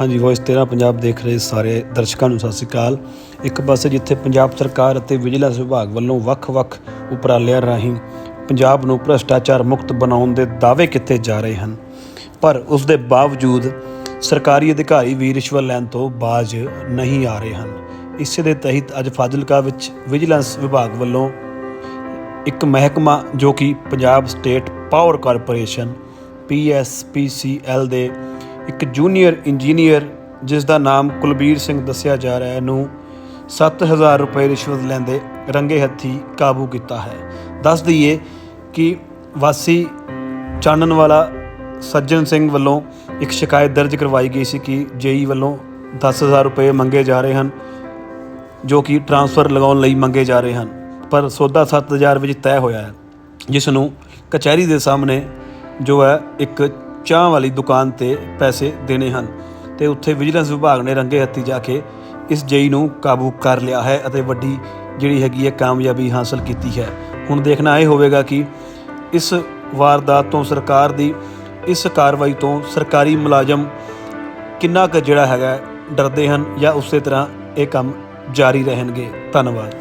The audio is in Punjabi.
ਹਾਂਜੀ ਵੌਇਸ 13 ਪੰਜਾਬ ਦੇਖ ਰਹੇ ਸਾਰੇ ਦਰਸ਼ਕਾਂ ਨੂੰ, ਸਤਿ ਸ਼੍ਰੀ ਅਕਾਲ। ਇੱਕ ਪਾਸੇ ਜਿੱਥੇ ਪੰਜਾਬ ਸਰਕਾਰ ਅਤੇ ਵਿਜੀਲੈਂਸ ਵਿਭਾਗ ਵੱਲੋਂ ਵੱਖ-ਵੱਖ ਉਪਰਾਲਿਆਂ ਰਾਹੀਂ ਪੰਜਾਬ ਨੂੰ ਭ੍ਰਸ਼ਟਾਚਾਰ ਮੁਕਤ ਬਣਾਉਣ ਦੇ ਦਾਅਵੇ ਕੀਤੇ ਜਾ ਰਹੇ ਹਨ, ਪਰ ਉਸ ਦੇ ਬਾਵਜੂਦ ਸਰਕਾਰੀ ਅਧਿਕਾਰੀ ਵੀ ਰਿਸ਼ਵਤ ਲੈਣ ਤੋਂ ਬਾਜ਼ ਨਹੀਂ ਆ ਰਹੇ ਹਨ। ਇਸੇ ਦੇ ਤਹਿਤ ਅੱਜ ਫਾਜ਼ਿਲਕਾ ਵਿੱਚ ਵਿਜੀਲੈਂਸ ਵਿਭਾਗ ਵੱਲੋਂ ਇੱਕ ਮਹਿਕਮਾ ਜੋ ਕਿ Punjab state power corporation PSPCL ਦੇ ਇੱਕ ਜੂਨੀਅਰ ਇੰਜੀਨੀਅਰ, ਜਿਸ ਦਾ ਨਾਮ ਕੁਲਬੀਰ ਸਿੰਘ ਦੱਸਿਆ ਜਾ ਰਿਹਾ ਹੈ, ਨੂੰ 7000 ਰੁਪਏ ਰਿਸ਼ਵਤ ਲੈਂਦੇ ਰੰਗੇ ਹੱਥੀ ਕਾਬੂ ਕੀਤਾ ਹੈ। ਦੱਸ ਦਈਏ ਕਿ ਵਾਸੀ ਚਾਨਣ ਵਾਲਾ ਸੱਜਣ ਸਿੰਘ ਵੱਲੋਂ ਇੱਕ ਸ਼ਿਕਾਇਤ ਦਰਜ ਕਰਵਾਈ ਗਈ ਸੀ ਕਿ ਜੇਈ ਵੱਲੋਂ 10000 ਰੁਪਏ ਮੰਗੇ ਜਾ ਰਹੇ ਹਨ, ਜੋ ਕਿ ਟ੍ਰਾਂਸਫਰ ਲਗਾਉਣ ਲਈ ਮੰਗੇ ਜਾ ਰਹੇ ਹਨ, ਪਰ ਸੌਦਾ 7000 ਵਿੱਚ ਤੈਅ ਹੋਇਆ ਹੈ, ਜਿਸ ਨੂੰ ਕਚਹਿਰੀ ਦੇ ਸਾਹਮਣੇ ਜੋ ਹੈ ਇੱਕ ਚਾਹ ਵਾਲੀ ਦੁਕਾਨ ਤੇ ਪੈਸੇ ਦੇਣੇ ਹਨ ਤੇ ਉੱਥੇ ਵਿਜੀਲੈਂਸ ਵਿਭਾਗ ਨੇ ਰੰਗੇ ਹੱਥੀ ਜਾ ਕੇ ਇਸ ਜਈ ਨੂੰ ਕਾਬੂ ਕਰ ਲਿਆ ਹੈ ਅਤੇ ਵੱਡੀ ਜਿਹੜੀ ਹੈਗੀ ਹੈ ਕਾਮਯਾਬੀ ਹਾਸਲ ਕੀਤੀ ਹੈ। ਹੁਣ ਦੇਖਣਾ ਇਹ ਹੋਵੇਗਾ ਕਿ ਇਸ ਵਾਰਦਾਤ ਤੋਂ ਸਰਕਾਰ ਦੀ ਇਸ ਕਾਰਵਾਈ ਤੋਂ ਸਰਕਾਰੀ ਮੁਲਾਜ਼ਮ ਕਿੰਨਾ ਕੁ ਜਿਹੜਾ ਹੈਗਾ ਡਰਦੇ ਹਨ ਜਾਂ ਉਸੇ ਤਰ੍ਹਾਂ ਇਹ ਕੰਮ ਜਾਰੀ ਰਹਿਣਗੇ। ਧੰਨਵਾਦ।